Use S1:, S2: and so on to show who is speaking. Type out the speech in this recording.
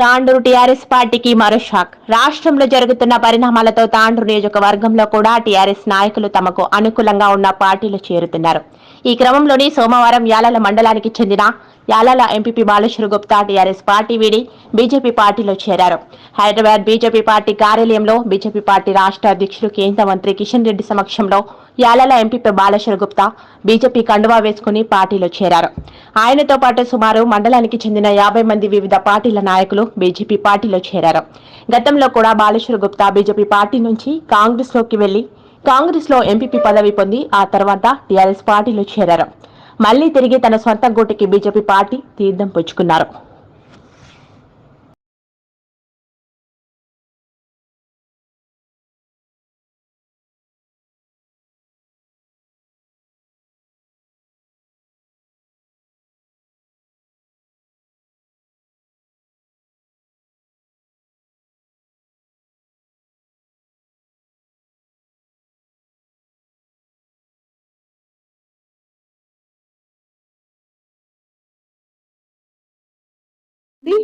S1: Tandur TRS పార్టీకి మరో shock. రాష్ట్రంలో జరుగుతున్న పరిణామాలతో తాండూరు నియోజకవర్గంలో కూడా టీఆర్ఎస్ నాయకులు తమకు అనుకూలంగా ఉన్న పార్టీలు చేరుతున్నారు. ఈ క్రమంలోని సోమవారం యాలల మండలానికి చెందిన Yalal MPP Baleshwar Gupta TRS party వీడి బీజేపీ పార్టీలో చేరారు. హైదరాబాద్ బీజేపీ పార్టీ కార్యాలయంలో బీజేపీ పార్టీ రాష్ట్ర అధ్యక్షులు కేంద్ర మంత్రి కిషన్ రెడ్డి సమక్షంలో యాలాల ఎంపీపీ బాలేశ్వర గుప్తా బీజేపీ కండువా వేసుకుని పార్టీలో చేరారు. ఆయనతో పాటు సుమారు మండలానికి చెందిన యాభై మంది వివిధ పార్టీల నాయకులు బీజేపీ పార్టీలో చేరారు. గతంలో కూడా బాలేశ్వర గుప్తా బీజేపీ పార్టీ నుంచి కాంగ్రెస్లోకి వెళ్ళి కాంగ్రెస్లో ఎంపీపీ పదవి పొంది ఆ తర్వాత టీఆర్ఎస్ పార్టీలో చేరారు. మళ్ళీ తిరిగి తన సొంత గూటికి బీజేపీ పార్టీ తీర్థం పుచ్చుకున్నారు.